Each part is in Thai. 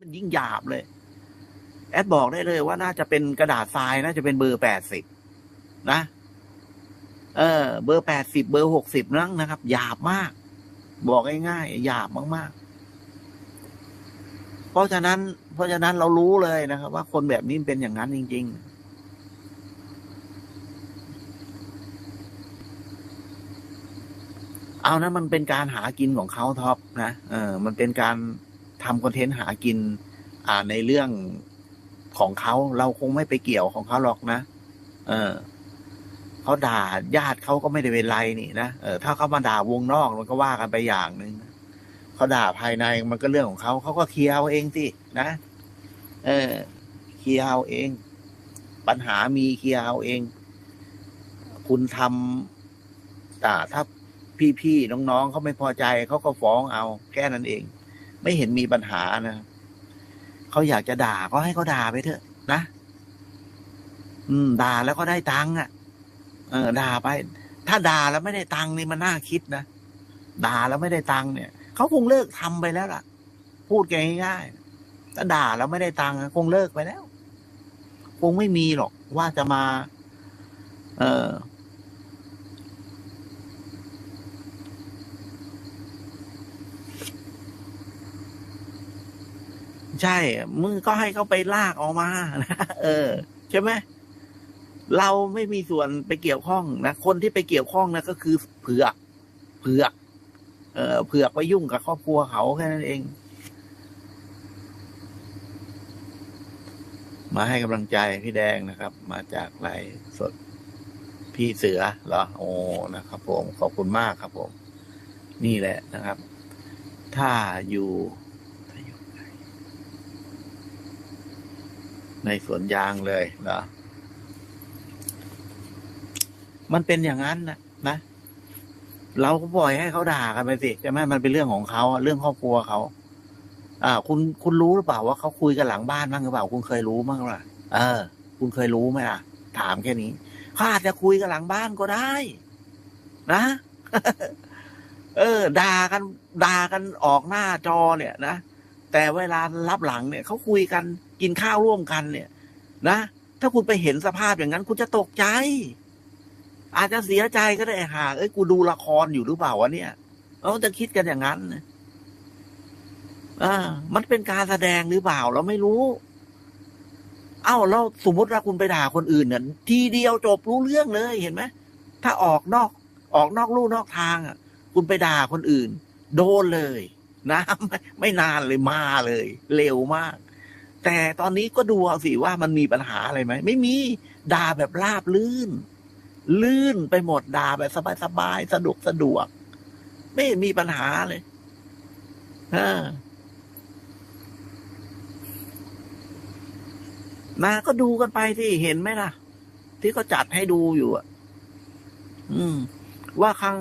มันยิ่งหยาบเลย แอดบอกได้เลยว่าน่าจะเป็นกระดาษทรายน่าจะเป็นเบอร์แปดสิบนะ เออ เบอร์แปดสิบเบอร์หกสิบนั่งนะครับ หยาบมาก บอกง่ายๆหยาบมากๆ เพราะฉะนั้น เพราะฉะนั้นเรารู้เลยนะครับ ว่าคนแบบนี้เป็นอย่างนั้นจริง ๆเอานะมันเป็นการหากินของเขาท็อปนะ เออ มันเป็นการ ทำคอนเทนต์หากิน อ่าในเรื่องของเขาเราคงไม่ไปเกี่ยวของเขาหรอกนะ เออเขาด่าญาติเขาก็ไม่ได้เป็นไรนี่นะเออถ้าเขามาด่าวงนอกมันก็ว่ากันไปอย่างหนึ่งเขาด่าภายในมันก็เรื่องของเขาเขาก็เคลียร์เอาเองสินะ เออเคลียร์เอาเอง ปัญหามีเคลียร์เอาเอง คุณทำอ่าถ้าพี่ๆน้องๆเขาไม่พอใจเขาก็ฟ้องเอาแค่นั้นเอง ไม่เห็นมีปัญหานะเขาอยากจะด่าก็ให้เขาด่าไปเถอะ นะอืม ด่าแล้วก็ได้ตังค์อะ เออ ด่าไป ถ้าด่าแล้วไม่ได้ตังค์นี่มันน่าคิดนะด่าแล้วไม่ได้ตังค์เนี่ยเขาคงเลิกทำไปแล้วล่ะ พูดง่ายๆถ้าด่าแล้วไม่ได้ตังค์คงเลิกไปแล้ว คงไม่มีหรอกว่าจะมา เออ ใช่ มึงก็ให้เขาไปลากออกมานะเออ ใช่ไหมเราไม่มีส่วนไปเกี่ยวข้องนะคนที่ไปเกี่ยวข้องนะก็คือเผือกเผือกเออเผือกไปยุ่งกับครอบครัวเขาแค่นั้นเอง มาให้กำลังใจพี่แดงนะครับ มาจากไลฟ์สดพี่เสือเหรอโอ้นะครับผมขอบคุณมากครับผม นี่แหละนะครับ ถ้าอยู่ถ้าอยู่ ในสวนยางเลยเหรอมันเป็นอย่างนั้นนะนะเราก็ปล่อยให้เขาด่ากันไปสิใช่ไหมมันเป็นเรื่องของเขาเรื่องครอบครัวเขาอ่า คุณคุณรู้หรือเปล่าว่าเขาคุยกันหลังบ้านบ้างหรือเปล่า คุณเคยรู้บ้างหรือเปล่าเออ คุณเคยรู้ไหมล่ะ ถามแค่นี้ขาอาจะคุยกันหลังบ้านก็ได้ นะเออด่ากันด่ากันออกหน้าจอเนี่ยนะ แต่เวลารับหลังเนี่ยเขาคุยกันกินข้าวร่วมกันเนี่ย นะ ถ้าคุณไปเห็นสภาพอย่างนั้น คุณจะตกใจ อาจจะเสียใจก็ได้หาเอ้ยกูดูละครอยู่หรือเปล่าวะเนี่ยเราจะคิดกันอย่างนั้นอ่ามันเป็นการแสดงหรือเปล่าเราไม่รู้ เอ้าแล้วสมมติว่าคุณไปด่าคนอื่นเนี่ยทีเดียวจบรู้เรื่องเลยเห็นไหมถ้าออกนอก ออกนอกลู่นอกทางอะ คุณไปด่าคนอื่น โดนเลย นะไม่ไม่นานเลยมาเลย เร็วมาก แต่ตอนนี้ก็ดูเอาสิว่ามันมีปัญหาอะไรไหมไม่มีด่าแบบราบลื่น ลื่นไปหมดด่าแบบสบายๆสะดวกสะดวก ไม่มีปัญหาเลยอ่านะก็ดูกันไปที่เห็นไหมล่ะ ที่เขาจัดให้ดูอยู่อะ อืม ว่าข้าง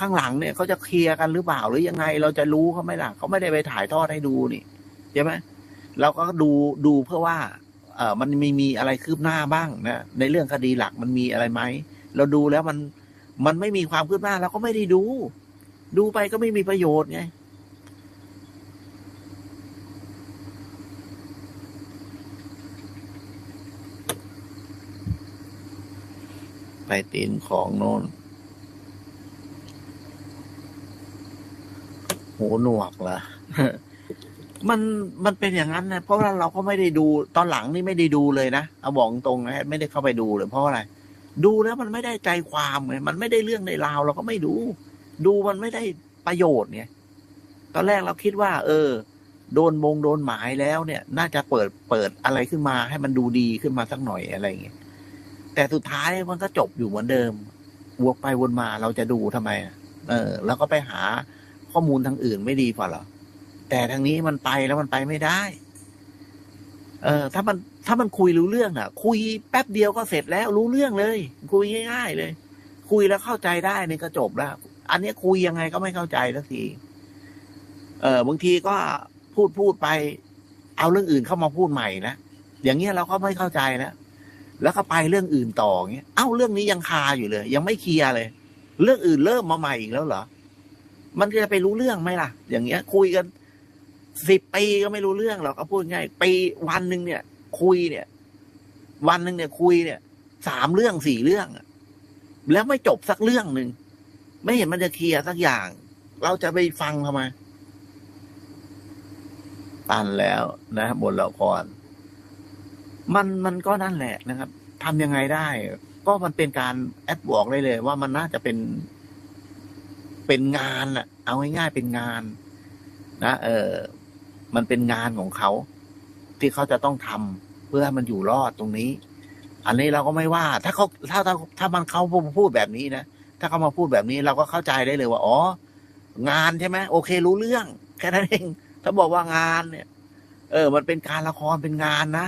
ข้างหลังเนี่ยเขาจะเคลียร์กันหรือเปล่าหรือยังไง เราจะรู้เขาไหมล่ะเขาไม่ได้ไปถ่ายทอดให้ดูนี่ใช่ไหมเราก็ดูดูเพื่อว่า เออมันมีมีอะไรคืบหน้าบ้างนะในเรื่องคดีหลักมันมีอะไรไหมเราดูแล้วมันมันไม่มีความคืบหน้าเราก็ไม่ได้ดู ดูไปก็ไม่มีประโยชน์ไงไปตีนของโน่น หูหนวกเหรอมันมันเป็นอย่างนั้นนะเพราะว่าเราก็ไม่ได้ดูตอนหลังนี่ไม่ได้ดูเลยนะเอาบอกตรงนะไม่ได้เข้าไปดูเลยเพราะอะไร ดูแล้วมันไม่ได้ใจความไงมันไม่ได้เรื่องในราวเราก็ไม่ดู ดูมันไม่ได้ประโยชน์ไงตอนแรกเราคิดว่า เออ โดนมงโดนหมายแล้วเนี่ย น่าจะเปิดเปิดอะไรขึ้นมา ให้มันดูดีขึ้นมาสักหน่อยอะไรอย่างเงี้ยแต่สุดท้ายมันก็จบอยู่เหมือนเดิมวกไปวนมาเราจะดูทำไมเออ แล้วก็ไปหา ข้อมูลทางอื่นไม่ดีกว่าหรอ แต่ทางนี้มันไปแล้วมันไปไม่ได้ เออ ถ้ามันถ้ามันคุยรู้เรื่องอะ คุยแป๊บเดียวก็เสร็จแล้วรู้เรื่องเลย คุยง่ายๆเลย คุยแล้วเข้าใจได้นี่ก็จบแล้ว อันนี้คุยยังไงก็ไม่เข้าใจสักทีเออบางทีก็พูดพูดไป เอาเรื่องอื่นเข้ามาพูดใหม่นะอย่างเงี้ยเราก็ไม่เข้าใจแล้วแล้วก็ไปเรื่องอื่นต่อเงี้ยเอ้าเรื่องนี้ยังคาอยู่เลย ยังไม่เคลียร์เลย เรื่องอื่นเริ่มมาใหม่อีกแล้วเหรอ มันจะไปรู้เรื่องไหมล่ะ อย่างเงี้ย คุยกันสิบปีก็ไม่รู้เรื่องหรอกก็พูดง่ายปีวันหนึ่งเนี่ย คุยเนี่ย วันหนึ่งเนี่ย คุยเนี่ยสามเรื่องสี่เรื่องอะแล้วไม่จบสักเรื่องหนึ่งไม่เห็นมันจะเคลียร์สักอย่าง เราจะไปฟังทำไมตันแล้วนะบทละครมันมันก็นั่นแหละนะครับทำยังไงได้ ก็มันเป็นการแอดบอกได้เลย ว่ามันน่าจะเป็น เป็นงานอะเอาง่ายๆเป็นงาน นะเออมันเป็นงานของเขา ที่เขาจะต้องทำเพื่อให้มันอยู่รอดตรงนี้ อันนี้เราก็ไม่ว่า ถ้าเขาถ้าถ้าถ้ามันเขาพูดแบบนี้นะถ้าเขามาพูดแบบนี้เราก็เข้าใจได้เลยว่าอ๋องานใช่ไหมโอเค รู้เรื่อง แค่นั้นเองถ้าบอกว่างานเนี่ย เออ มันเป็นการละครเป็นงานนะ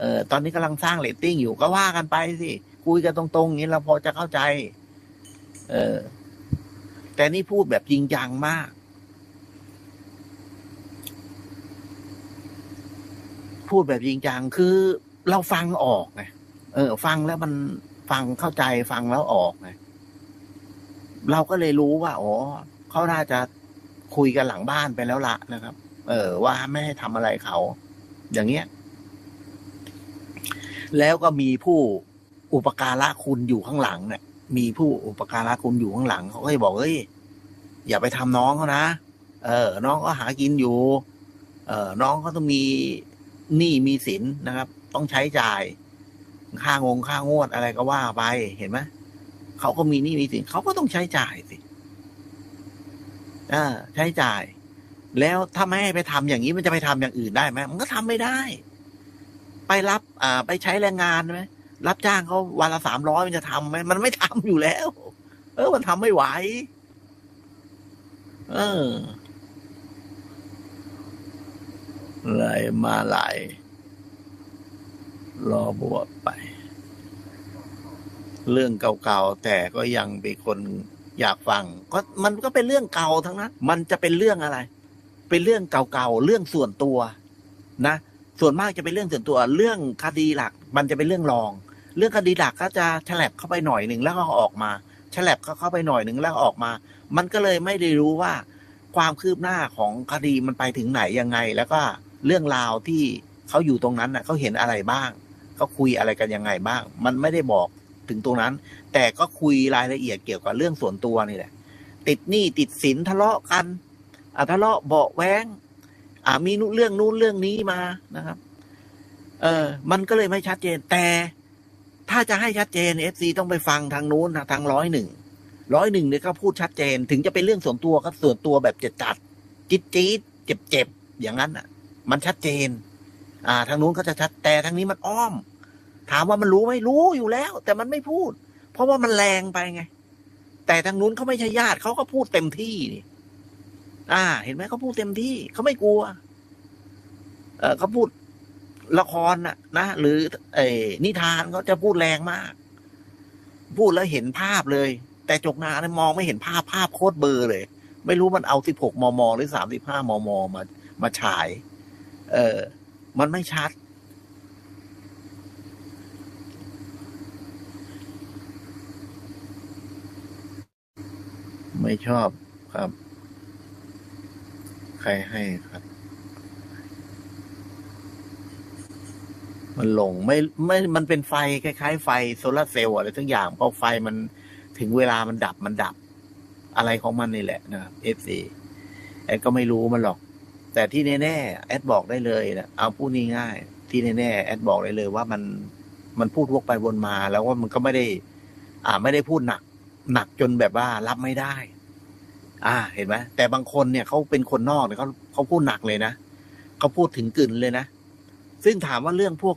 เออตอนนี้กำลังสร้างเรตติ้งอยู่ก็ว่ากันไปสิคุยกันตรงๆอย่างนี้เราพอจะเข้าใจ เออ แต่นี่พูดแบบจริงจังมาก พูดแบบจริงจังคือเราฟังออกไงเออ ฟังแล้วมันฟังเข้าใจฟังแล้วออกไงเราก็เลยรู้ว่าอ๋อเขาน่าจะคุยกันหลังบ้านไปแล้วละนะครับ เออ ว่าไม่ให้ทำอะไรเขา อย่างเงี้ย แล้วก็มีผู้อุปการะคุณอยู่ข้างหลังเนี่ย มีผู้อุปการะคุณอยู่ข้างหลังเขาก็จะบอกเฮ้ยอย่าไปทำน้องเขานะ เออ น้องก็หากินอยู่ เออน้องเขาต้องมีหนี้มีสินนะครับ ต้องใช้จ่าย ค่างงค่างวดอะไรก็ว่าไปเห็นไหมเขาก็มีหนี้มีสินเขาก็ต้องใช้จ่ายสิอ่าใช้จ่าย แล้วถ้าไม่ให้ไปทำอย่างนี้มันจะไปทำอย่างอื่นได้ไหมมันก็ทำไม่ได้ ไปรับ อ่า ไปใช้แรงงานไหม รับจ้างเขาวันละสามร้อยมันจะทำไหมมันไม่ทำอยู่แล้ว เออ มันทำไม่ไหว เออไหลมาไหลรอบวกไป เรื่องเก่าๆแต่ก็ยังมีคนอยากฟัง ก็มันก็เป็นเรื่องเก่าทั้งนั้น มันจะเป็นเรื่องอะไร เป็นเรื่องเก่าๆเรื่องส่วนตัว นะส่วนมากจะเป็นเรื่องส่วนตัว เรื่องคดีหลัก มันจะเป็นเรื่องรอง เรื่องคดีหลักก็จะฉลับเข้าไปหน่อยหนึ่งแล้วก็ออกมาฉลับเข้าเข้าไปหน่อยหนึ่งแล้วออกมา มันก็เลยไม่ได้รู้ว่าความคืบหน้าของคดีมันไปถึงไหนยังไง แล้วก็เรื่องราวที่เขาอยู่ตรงนั้นน่ะเขาเห็นอะไรบ้างเขาคุยอะไรกันยังไงบ้าง มันไม่ได้บอกถึงตรงนั้น แต่ก็คุยรายละเอียดเกี่ยวกับเรื่องส่วนตัวนี่แหละ ติดหนี้ติดสินทะเลาะกันอะทะเลาะเบาแว้งอ่ามีนู่นเรื่องนู้นเรื่องนี้มานะครับ เออ มันก็เลยไม่ชัดเจนแต่ ถ้าจะให้ชัดเจนเอฟซีต้องไปฟังทางนู้นทางร้อยหนึ่งร้อยหนึ่งเนี่ยเขาพูดชัดเจน ถึงจะเป็นเรื่องส่วนตัวก็ส่วนตัวแบบจัดจัดจิตจี๊ดเจ็บเจ็บอย่างนั้นอะ มันชัดเจน อ่า ทางนู้นก็จะชัดแต่ทางนี้มันอ้อม ถามว่ามันรู้ไหมรู้อยู่แล้ว แต่มันไม่พูด เพราะว่ามันแรงไปไง แต่ทางนู้นเขาไม่ใช่ญาติเขาก็พูดเต็มที่นี่อ่า เห็นไหมเขาพูดเต็มที่เขาไม่กลัว เออเขาพูด ละครน่ะ นะหรือเอนิทานเขาจะพูดแรงมาก พูดแล้วเห็นภาพเลย แต่จกนาเนี่ยมองไม่เห็นภาพภาพโคตรเบลอเลย ไม่รู้มันเอาสิบหกมม หรือสามสิบห้ามมมามาฉาย เออ มันไม่ชัด ไม่ชอบครับ ใครให้ครับ มันลงไม่ไม่มันเป็นไฟคล้ายๆ ไฟโซลาเซลล์อะไรทั้งอย่างพอไฟมันถึงเวลามันดับมันดับ อะไรของมันนี่แหละนะครับเอฟซีแอดก็ไม่รู้มันหรอก แต่ที่แน่ๆแอดบอกได้เลยนะเอาพูดง่ายๆที่แน่ๆแอดบอกได้เลยว่ามันมันพูดวกไปวนมาแล้วว่ามันก็ไม่ได้ อ่า ไม่ได้พูดหนัก หนักจนแบบว่ารับไม่ได้ อ่า เห็นไหมแต่บางคนเนี่ยเขาเป็นคนนอกเนี่ยเขาเขาพูดหนักเลยนะเขาพูดถึงกึ่นเลยนะซึ่งถามว่าเรื่องพวก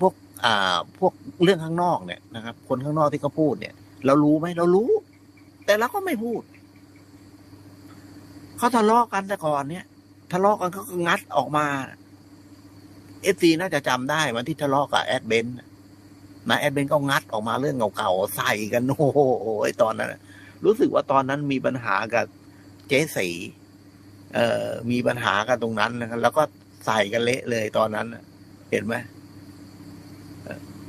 พวกอ่าพวกเรื่องข้างนอกเนี่ยนะครับ คนข้างนอกที่เขาพูดเนี่ย เรารู้ไหมเรารู้ แต่เราก็ไม่พูดเขาทะเลาะกันแต่ก่อนเนี่ยทะเลาะกันเขาก็งัดออกมาเอฟซีน่าจะจำได้วันที่ทะเลาะกับแอดเบนนะแอดเบนก็งัดออกมาเรื่องเก่าๆใส่กันโอ้โหตอนนั้นรู้สึกว่าตอนนั้นมีปัญหากับเจ๊สีเอ่อมีปัญหากันตรงนั้นนะครับแล้วก็ใส่กันเละเลยตอนนั้นเห็นไหม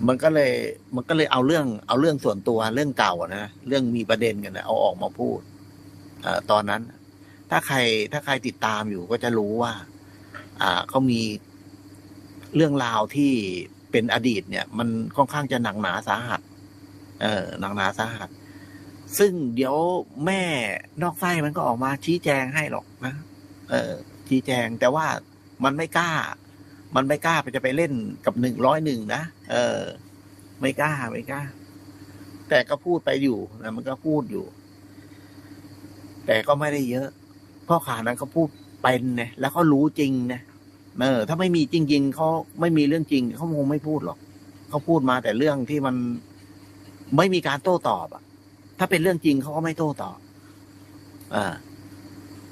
มันก็เลย มันก็เลยเอาเรื่อง เอาเรื่องส่วนตัวเรื่องเก่านะเรื่องมีประเด็นกันนะเอาออกมาพูดอตอนนั้น ถ้าใครถ้าใครติดตามอยู่ก็จะรู้ว่า อ่าเขามีเรื่องราวที่เป็นอดีตเนี่ย มันค่อนข้างจะหนักหนาสาหัส เออหนักหนาสาหัส ซึ่งเดี๋ยวแม่นอกไส้มันก็ออกมาชี้แจงให้หรอกนะเออชี้แจงแต่ว่ามันไม่กล้า มันไม่กล้าไปจะไปเล่นกับหนึ่งร้อยหนึ่งนะเออ ไม่กล้าไม่กล้า แต่ก็พูดไปอยู่นะมันก็พูดอยู่ แต่ก็ไม่ได้เยอะพ่อขานั้นเขาพูดเป็นนี่ยแล้วเขารู้จริงนะเออ ถ้าไม่มีจริงๆเขาไม่มีเรื่องจริงเขาคงไม่พูดหรอกเขาพูดมาแต่เรื่องที่มันไม่มีการโต้ตอบอะถ้าเป็นเรื่องจริงเขาก็ไม่โต้ตอบอ่า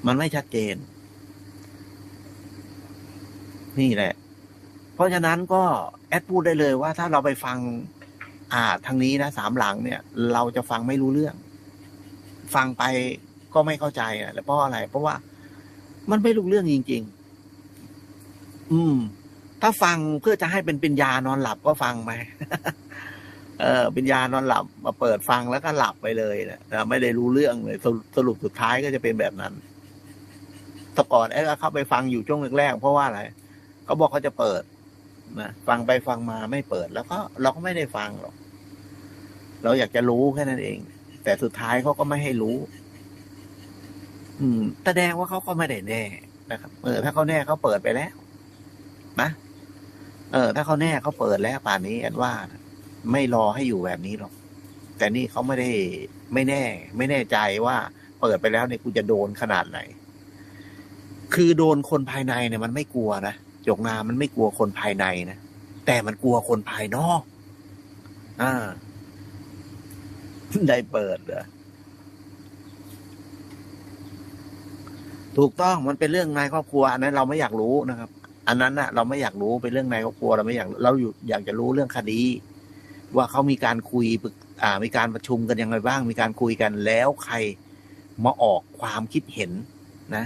มันไม่ชัดเจน นี่แหละ เพราะฉะนั้นก็แอดพูดได้เลยว่าถ้าเราไปฟัง อ่าทางนี้นะสามหลังเนี่ย เราจะฟังไม่รู้เรื่อง ฟังไปก็ไม่เข้าใจอะแล้วเพราะอะไร เพราะว่ามันไม่รู้เรื่องจริง ๆ อืม ถ้าฟังเพื่อจะให้เป็นปัญญานอนหลับก็ฟังไปเออปัญญานอนหลับมาเปิดฟังแล้วก็หลับไปเลยนะไม่ได้รู้เรื่องเลยสรุปสรุปสุดท้ายก็จะเป็นแบบนั้นแต่ก่อนไอ้ก็เข้าไปฟังอยู่ช่วงแรกๆเพราะว่าอะไรเขาบอกเขาจะเปิด นะฟังไปฟังมาไม่เปิด แล้วก็เราก็ไม่ได้ฟังหรอก เราอยากจะรู้แค่นั้นเอง แต่สุดท้ายเขาก็ไม่ให้รู้ อืมแสดงว่าเขาก็ไม่ได้แน่นะครับ เออ ถ้าเขาแน่เขาเปิดไปแล้วนะเออ ถ้าเขาแน่เขาเปิดแล้วป่านนี้อันว่าไม่รอให้อยู่แบบนี้หรอก แต่นี่เขาไม่ได้ไม่แน่ ไม่แน่ใจว่าเปิดไปแล้วเนี่ยกูจะโดนขนาดไหน คือโดนคนภายในเนี่ยมันไม่กลัวนะ จกนามันไม่กลัวคนภายในนะแต่มันกลัวคนภายนอก อ่า ได้เปิดเหรอถูกต้องมันเป็นเรื่องในครอบครัวอันนั้นเราไม่อยากรู้นะครับ อันนั้นนะเราไม่อยากรู้เป็นเรื่องในครอบครัวเราไม่อยากเราอยู่อยากจะรู้เรื่องคดี ว่าเขามีการคุยปรึกอ่า มีการประชุมกันยังไงบ้าง มีการคุยกันแล้วใครมาออกความคิดเห็นนะ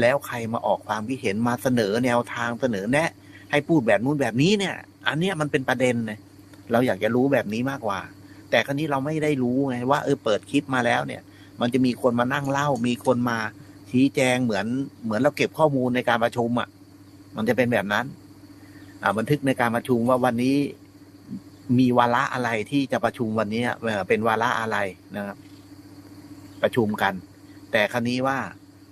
แล้วใครมาออกความคิดเห็นมาเสนอแนวทางเสนอแนะ ให้พูดแบบนู้นแบบนี้เนี่ย อันเนี้ยมันเป็นประเด็นเนะเราอยากจะรู้แบบนี้มากกว่า แต่ครั้นี้เราไม่ได้รู้ไงว่าเออเปิดคลิปมาแล้วเนี่ย มันจะมีคนมานั่งเล่า มีคนมาชี้แจงเหมือนเหมือนเราเก็บข้อมูลในการประชุมอะ มันจะเป็นแบบนั้น อ่าบันทึกในการประชุมว่าวันนี้มีวาระอะไรที่จะประชุมวันนี้เอ่อเป็นวาระอะไรนะครับ ประชุมกัน แต่ครั้นี้ว่า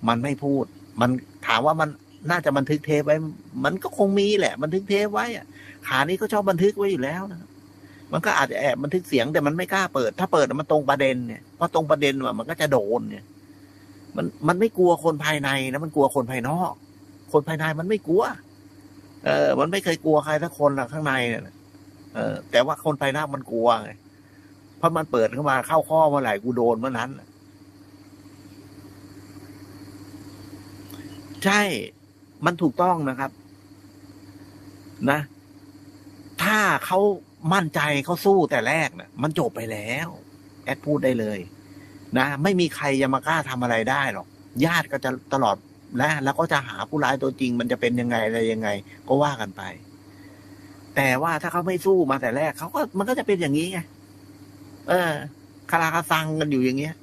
มันไม่พูด มันถามว่ามันน่าจะบันทึกเทปไว้ มันก็คงมีแหละ บันทึกเทปไว้อะขานี้ก็ชอบบันทึกไว้อยู่แล้วนะมันก็อาจจะแอบบันทึกเสียงแต่มันไม่กล้าเปิด ถ้าเปิดมันตรงประเด็นเนี่ยพอตรงประเด็นมันก็จะโดนเนี่ย มันมันไม่กลัวคนภายในนะมันกลัวคนภายนอก คนภายในมันไม่กลัว เออ มันไม่เคยกลัวใครสักคนหรอกข้างในเนี่ยเออ แต่ว่าคนภายนอกมันกลัวไงเพราะมันเปิดเข้ามาเข้าข้อเมื่อไหร่กูโดนเมื่อนั้น ใช่ มันถูกต้องนะครับ นะ ถ้าเขามั่นใจเขาสู้แต่แรกนะ่ะ มันจบไปแล้ว แอดพูดได้เลย นะ ไม่มีใครจะมากล้าทำอะไรได้หรอก ญาติก็จะตลอดและแล้วก็จะหาผู้ร้ายตัวจริง มันจะเป็นยังไงอะไรยังไง ก็ว่ากันไป แต่ว่าถ้าเขาไม่สู้มาแต่แรกเขาก็มันก็จะเป็นอย่างนี้ไง เออคาราคาซังกันอยู่อย่างเงี้ย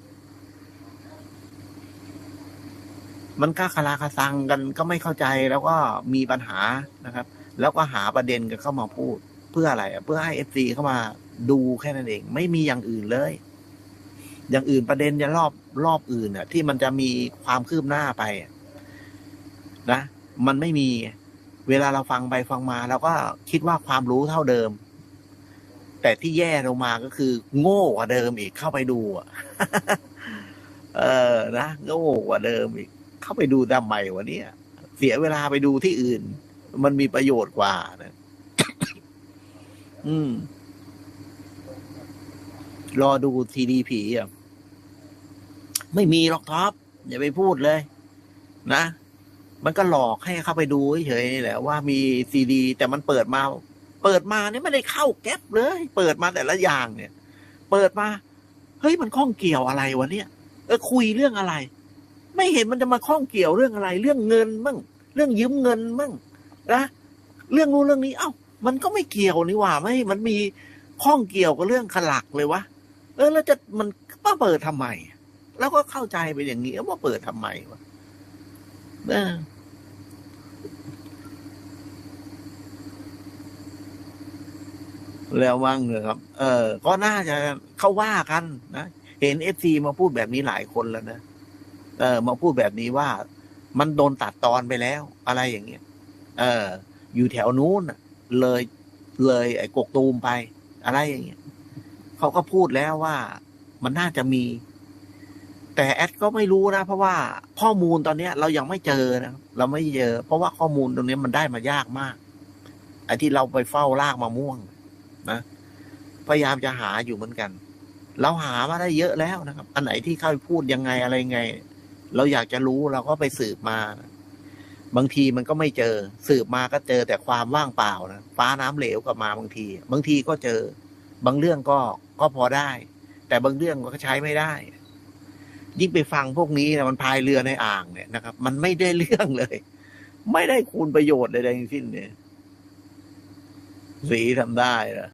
มันก็คาราคาซังกันก็ไม่เข้าใจแล้วก็มีปัญหานะครับ แล้วก็หาประเด็นกันเข้ามาพูด เพื่ออะไรเพื่อให้เอฟซีเข้ามาดูแค่นั้นเอง ไม่มีอย่างอื่นเลย อย่างอื่นประเด็นจะรอบรอบอื่นอะ ที่มันจะมีความคืบหน้าไปนะมันไม่มีเวลาเราฟังไปฟังมาเราก็คิดว่าความรู้เท่าเดิม แต่ที่แย่ลงมาก็คือ โง่กว่าเดิมอีกเข้าไปดูอะเออนะโง่กว่าเดิมอีก เข้าไปดูทำไมวะเนี่ยเสียเวลาไปดูที่อื่น มันมีประโยชน์กว่านะอืม รอดูทีดีผีอะ ไม่มีหรอกท็อปอย่าไปพูดเลย นะมันก็หลอกให้เข้าไปดูเฉยๆนี่แหละว่ามีซีดี แต่มันเปิดมา เปิดมาเนี่ยไม่ได้เข้าแก๊ปเลย เปิดมาแต่ละอย่างเนี่ย เปิดมา เฮ้ยมันข้องเกี่ยวอะไรวะเนี่ยเออคุยเรื่องอะไร ไม่เห็นมันจะมาข้องเกี่ยวเรื่องอะไร เรื่องเงินมั่งเรื่องยืมเงินมั่งนะเรื่องนู้นเรื่องนี้ เอ้า มันก็ไม่เกี่ยวนี่ว่าไม่ มันมีข้องเกี่ยวกับเรื่องขลักเลยวะเออแล้วจะมันมาเปิดทำไม แล้วก็เข้าใจไปอย่างนี้ว่าเปิดทำไมวะนะแล้วว่างเลยครับ เออ ก็น่าจะเขาว่ากันนะ เห็นเอฟซีมาพูดแบบนี้หลายคนแล้วนะ เออมาพูดแบบนี้ว่ามันโดนตัดตอนไปแล้ว อะไรอย่างเงี้ย เออ อยู่แถวนู้นเลยเลยไอ้กกตูมไป อะไรอย่างเงี้ยเขาก็พูดแล้วว่ามันน่าจะมี แต่แอดก็ไม่รู้นะ เพราะว่าข้อมูลตอนเนี้ย เรายังไม่เจอนะเราไม่เจอ เพราะว่าข้อมูลตรงนี้มันได้มายากมากไอ้ที่เราไปเฝ้าลากมะม่วงนะพยายามจะหาอยู่เหมือนกัน เราหามาได้เยอะแล้วนะครับ อันไหนที่เขาพูดยังไงอะไรไง เราอยากจะรู้เราก็ไปสืบมา บางทีมันก็ไม่เจอ สืบมาก็เจอแต่ความว่างเปล่านะฟ้าน้ำเหลวก็มาบางที บางทีก็เจอ บางเรื่องก็ก็พอได้ แต่บางเรื่องก็ใช้ไม่ได้ ยิ่งไปฟังพวกนี้นะมันพายเรือในอ่างเนี่ยนะครับ มันไม่ได้เรื่องเลย ไม่ได้คุณประโยชน์ใดๆทั้งสิ้นเนี่ยสีทำได้เหรอ